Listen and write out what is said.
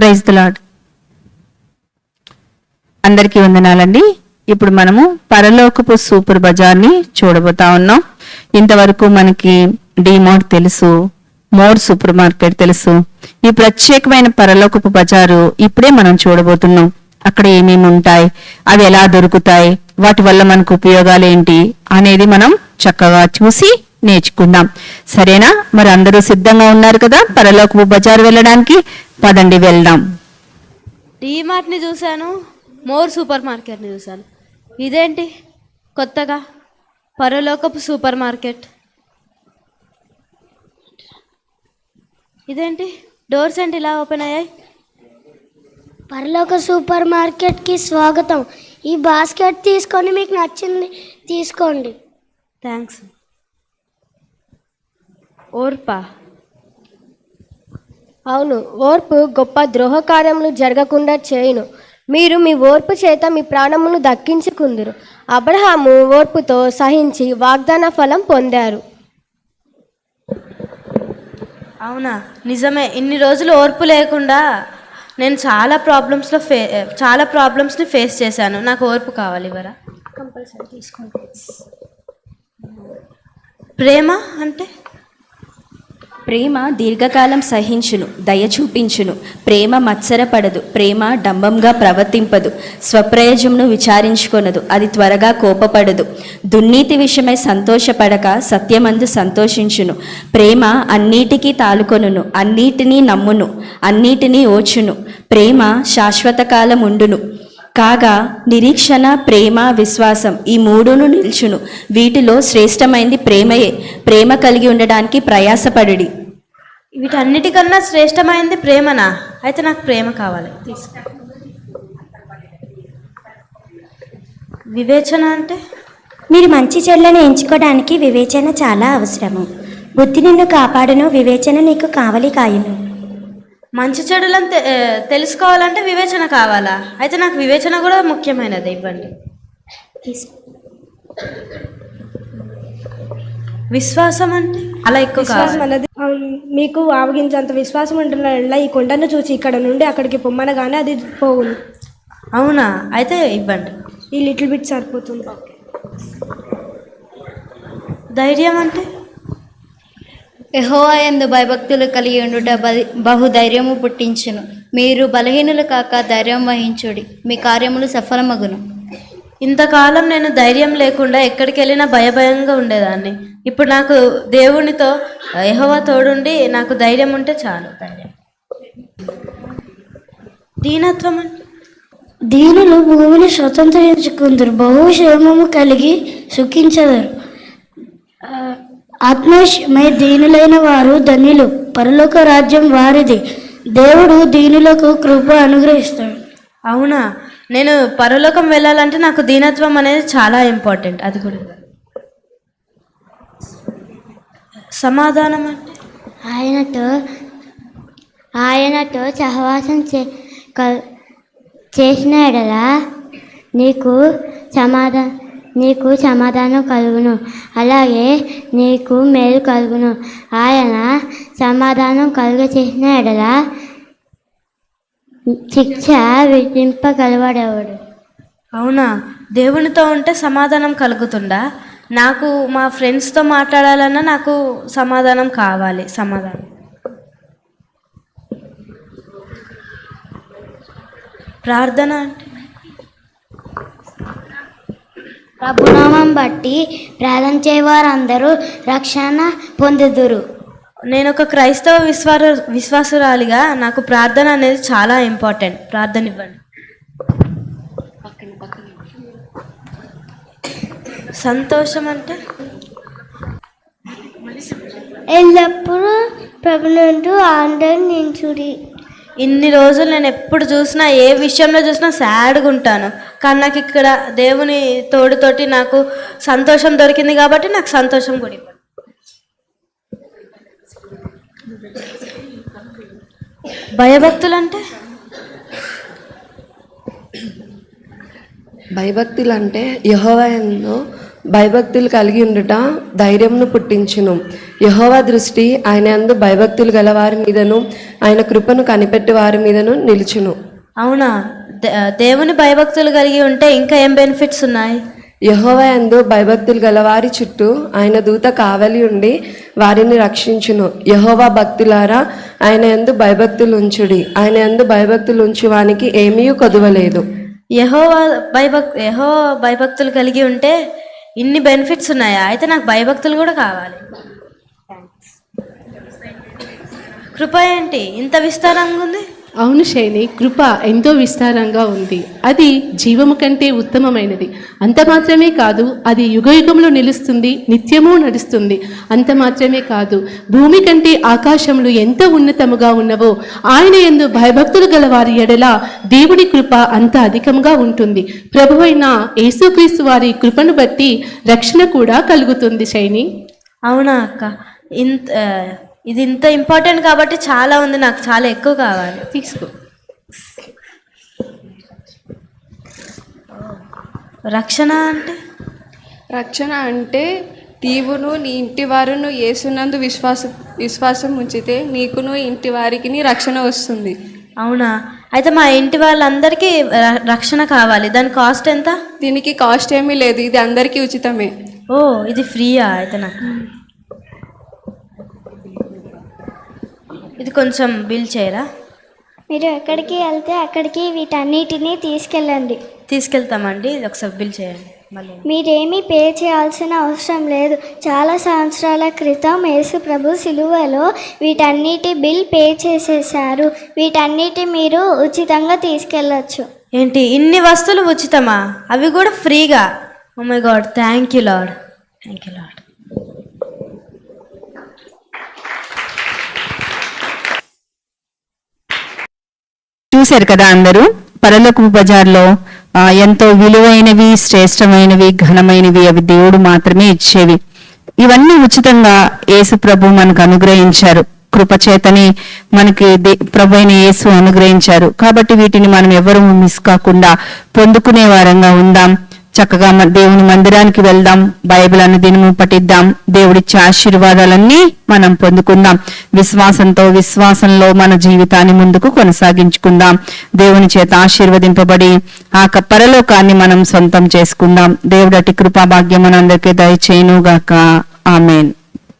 Praise lord అందరికీ వందనాలండి. ఇప్పుడు మనము పరలోకపు సూపర్ బజార్ని చూడబోతా ఉన్నాం. ఇంతవరకు మనకి డిమార్ట్ తెలుసు మోర్ సూపర్ మార్కెట్ తెలుసు. ఈ ప్రత్యేకమైన పరలోకపు బజారు ఇప్పుడే మనం చూడబోతున్నాం. అక్కడ ఏమేమి ఉంటాయి అవి ఎలా దొరుకుతాయి వాటి వల్ల మనకు ఉపయోగాలు ఏంటి అనేది మనం చక్కగా చూసి నేర్చుకుందాం. సరేనా? మరి అందరూ సిద్ధంగా ఉన్నారు కదా పరలోకపు బజారు వెళ్ళడానికి? పదండి వెళ్దాం. డీమార్ట్ని చూశాను మోర్ సూపర్ మార్కెట్ని చూశాను. ఇదేంటి? కొత్తగా? పరలోకపు సూపర్ మార్కెట్. ఇదేంటి? డోర్స్ ఏంటి ఇలా ఓపెన్ అయ్యాయి? పరలోక సూపర్ మార్కెట్కి స్వాగతం. ఈ బాస్కెట్ తీసుకొని మీకు నచ్చింది తీసుకోండి. థ్యాంక్స్ ఓర్పా. అవును ఓర్పు గొప్ప ద్రోహ కార్యములు జరగకుండా చేయును. మీరు మీ ఓర్పు చేత మీ ప్రాణమును దక్కించుకుందురు. అబ్రహాము ఓర్పుతో సహించి వాగ్దాన ఫలం పొందారు. అవునా? నిజమే ఇన్ని రోజులు ఓర్పు లేకుండా నేను చాలా ప్రాబ్లమ్స్లో ఫే చాలా ప్రాబ్లమ్స్ని ఫేస్ చేశాను. నాకు ఓర్పు కావాలి ఇవరా కంపల్సరీ తీసుకోండి. ప్రేమ అంటే? ప్రేమ దీర్ఘకాలం సహించును దయ చూపించును. ప్రేమ మత్సరపడదు ప్రేమ డంబంగా ప్రవర్తింపదు. స్వప్రయోజమును విచారించుకొనదు అది త్వరగా కోపపడదు. దుర్నీతి విషయమై సంతోషపడక సత్యమందు సంతోషించును. ప్రేమ అన్నిటికీ తాలుకొనును అన్నిటినీ నమ్మును అన్నిటినీ ఓచును. ప్రేమ శాశ్వత కాలం ఉండును కాగా నిరీక్షణ ప్రేమ విశ్వాసం ఈ మూడును నిల్చును. వీటిలో శ్రేష్టమైంది ప్రేమయే. ప్రేమ కలిగి ఉండడానికి ప్రయాసపడుడి. వీటన్నిటికన్నా శ్రేష్టమైంది ప్రేమనా? అయితే నాకు ప్రేమ కావాలి. తీసుకో. వివేచన అంటే? మీరు మంచి చెడ్లను ఎంచుకోవడానికి వివేచన చాలా అవసరము. బుద్ధి నిన్ను కాపాడును వివేచన నీకు కావలి కాయును. మంచి చెడులను తెలుసుకోవాలంటే వివేచన కావాలా? అయితే నాకు వివేచన కూడా ముఖ్యమైనది ఇవ్వండి. విశ్వాసం అంటే అలా ఎక్కువ విశ్వాసం అన్నది మీకు ఆవగించేంత విశ్వాసం ఉంటున్న ఈ కొండను చూసి ఇక్కడ నుండి అక్కడికి పొమ్మనగానే అది పోవును. అవునా? అయితే ఇవ్వండి. ఈ లిటిల్ బిట్ సరిపోతుంది. ధైర్యం అంటే? యెహోవా యందు భయభక్తులు కలిగి ఉండుట బహుధైర్యము పుట్టించును. మీరు బలహీనులు కాక ధైర్యం వహించుడి. మీ కార్యములు సఫలమగును. ఇంతకాలం నేను ధైర్యం లేకుండా ఎక్కడికి వెళ్ళినా భయభయంగా ఉండేదాన్ని. ఇప్పుడు నాకు దేవునితో యెహోవా తోడుండి నాకు ధైర్యం ఉంటే చాలు ధైర్యం. దీనత్వం దీనులు భూమిని స్వతంత్రించుకుందరు బహుక్షేమము కలిగి సుఖించదరు. ఆ, ఆత్మవిషయమై దీనులైన వారు ధన్యులు పరలోక రాజ్యం వారిది. దేవుడు దీనులకు కృప అనుగ్రహిస్తాడు. అవునా? నేను పరలోకం వెళ్ళాలంటే నాకు దీనత్వం అనేది చాలా ఇంపార్టెంట్ అది కూడా. సమాధానం అంటే? ఆయనతో ఆయనతో సహవాసం చే చేసిన ఎడల నీకు సమాధాన నీకు సమాధానం కలుగును. అలాగే నీకు మేలు కలుగును. ఆయన సమాధానం కలుగ చేసిన ఎడల శిక్ష విధింపగలవాడేవాడు? అవునా? దేవునితో ఉంటే సమాధానం కలుగుతుందా? నాకు మా ఫ్రెండ్స్తో మాట్లాడాలన్నా నాకు సమాధానం కావాలి సమాధానం. ప్రార్థన అంటే? ప్రభునామం బట్టి ప్రార్థన చేయవారందరూ రక్షణ పొందుదురు. నేను ఒక క్రైస్తవ విశ్వార విశ్వాసురాలిగా నాకు ప్రార్థన అనేది చాలా ఇంపార్టెంట్. ప్రార్థన ఇవ్వండి సంతోషం అంటే ఎల్లప్పుడూ ప్రభు నుండి ఆనందించుడి ఇన్ని రోజులు నేను ఎప్పుడు చూసినా ఏ విషయంలో చూసినా సాడ్గా ఉంటాను. కానీ నాకు ఇక్కడ దేవుని తోడుతోటి నాకు సంతోషం దొరికింది కాబట్టి నాకు సంతోషం కూడా భయభక్తులు అంటే భయభక్తులు అంటే యహోవయందు భయభక్తులు కలిగి ఉండుట ధైర్యంను పుట్టించును. యహోవా దృష్టి ఆయన యందు భయభక్తులు గల వారి మీదను ఆయన కృపను కనిపెట్టి వారి మీదను నిలుచును. అవునా? దేవుని భయభక్తులు కలిగి ఉంటే ఇంకా ఏం బెనిఫిట్స్ ఉన్నాయి? యహోవా యందు భయభక్తులు గల వారి చుట్టూ ఆయన దూత కావలి ఉండి వారిని రక్షించును. యహోవా భక్తులారా ఆయన యందు భయభక్తులు ఉంచుడి ఆయన యందు భయభక్తులు ఉంచువానికి ఏమీ కొదువలేదు. యహో భయభక్ యహో భయభక్తులు కలిగి ఉంటే ఇన్ని బెనిఫిట్స్ ఉన్నాయా? అయితే నాకు భయభక్తులు కూడా కావాలి. కృప ఏంటి? ఇంత విస్తారంగా ఉంది? అవును శైని కృప ఎంతో విస్తారంగా ఉంది. అది జీవము కంటే ఉత్తమమైనది. అంత మాత్రమే కాదు అది యుగయుగంలో నిలుస్తుంది నిత్యము నడుస్తుంది. అంత మాత్రమే కాదు భూమి కంటే ఆకాశములు ఎంత ఉన్నతముగా ఉన్నవో ఆయన ఎందు భయభక్తులు గల వారి ఎడల దేవుని కృప అంత అధికంగా ఉంటుంది. ప్రభువైన యేసుక్రీస్తు వారి కృపను బట్టి రక్షణ కూడా కలుగుతుంది శైని అవునా అక్క? ఇంత ఇది ఇంత ఇంపార్టెంట్ కాబట్టి చాలా ఉంది నాకు చాలా ఎక్కువ కావాలి. తీసుకో. రక్షణ అంటే? రక్షణ అంటే నీవును నీ ఇంటి వారును యేసునందు విశ్వాస విశ్వాసం ఉంచితే నీకును ఇంటి వారికి రక్షణ వస్తుంది. అవునా? అయితే మా ఇంటి వాళ్ళందరికీ రక్షణ కావాలి. దాని కాస్ట్ ఎంత? దీనికి కాస్ట్ ఏమీ లేదు. ఇది అందరికీ ఉచితమే. ఓ ఇది ఫ్రీయా? అయితే నాకు. ఇది కొంచెం బిల్ చేయరా? మీరు ఎక్కడికి వెళ్తే అక్కడికి వీటన్నిటిని తీసుకెళ్ళండి. తీసుకెళ్తామండి ఇది ఒకసారి బిల్ చేయండి. మళ్ళీ మీరేమీ పే చేయాల్సిన అవసరం లేదు. చాలా సంవత్సరాల క్రితం యేసు ప్రభు సిలువలో వీటన్నిటి బిల్ పే చేసేసారు వీటన్నిటి మీరు ఉచితంగా తీసుకెళ్ళొచ్చు. ఏంటి ఇన్ని వస్తువులు ఉచితమా? అవి కూడా ఫ్రీగా. ఓ my God thank you lord thank you lord చూశారు కదా అందరూ? పరలోకపు బజార్లో ఎంతో విలువైనవి శ్రేష్టమైనవి ఘనమైనవి అవి దేవుడు మాత్రమే ఇచ్చేవి. ఇవన్నీ ఉచితంగా యేసు ప్రభు మనకు అనుగ్రహించారు. కృపచేతని మనకి దే- ప్రభు అయిన యేసు అనుగ్రహించారు. కాబట్టి వీటిని మనం ఎవరూ మిస్ కాకుండా పొందుకునే వారంగా ఉందాం. చక్కగా దేవుని మందిరానికి వెళ్దాం బైబిల్ అన్న దినము పఠిద్దాం దేవుడిచ్చే ఆశీర్వాదాలన్నీ మనం పొందుకుందాం. విశ్వాసంతో విశ్వాసంలో మన జీవితాన్ని ముందుకు కొనసాగించుకుందాం. దేవుని చేత ఆశీర్వదింపబడి ఆ కప్పరలోకాన్ని పరలోకాన్ని మనం సొంతం చేసుకుందాం. దేవుడటి కృపాభాగ్యం మనందరికీ దయచేయునుగాక. ఆమెన్.